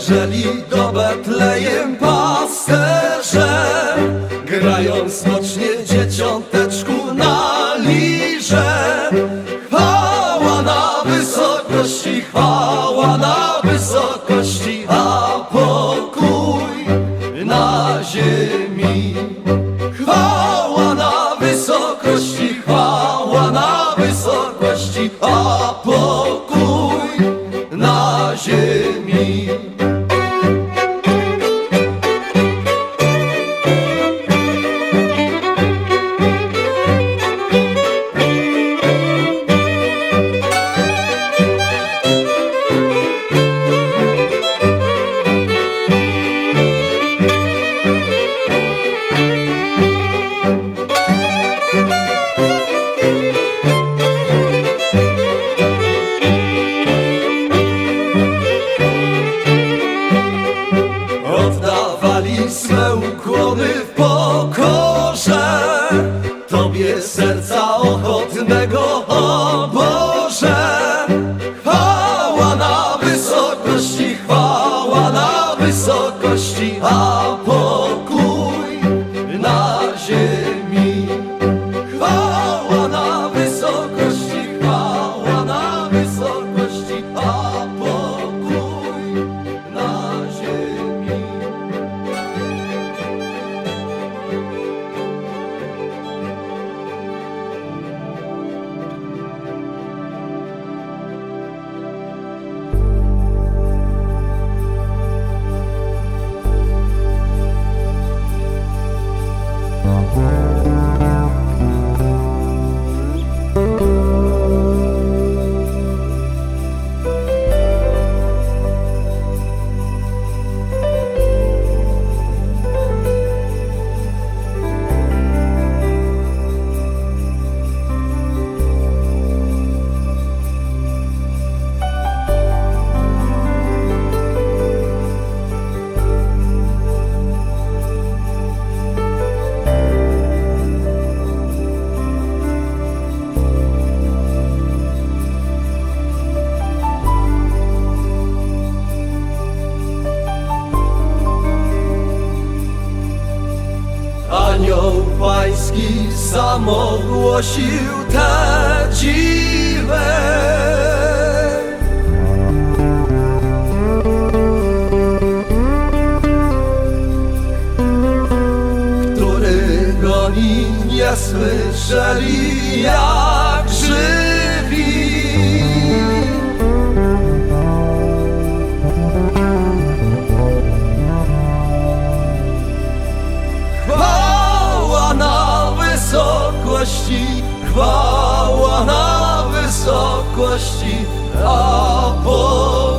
jeżeli do Betlejem pasterze Grają smocznie dzieciąteczku na lirze. Chwała na wysokości, chwała na wysokości A pokój Tobie serca ochotnego, o Boże Chwała na wysokości, chwała na wysokości. A there. Pański samogłosił tę dziwę. Który goni nie słyszeli jak żywi chwała na wysokości, a pokój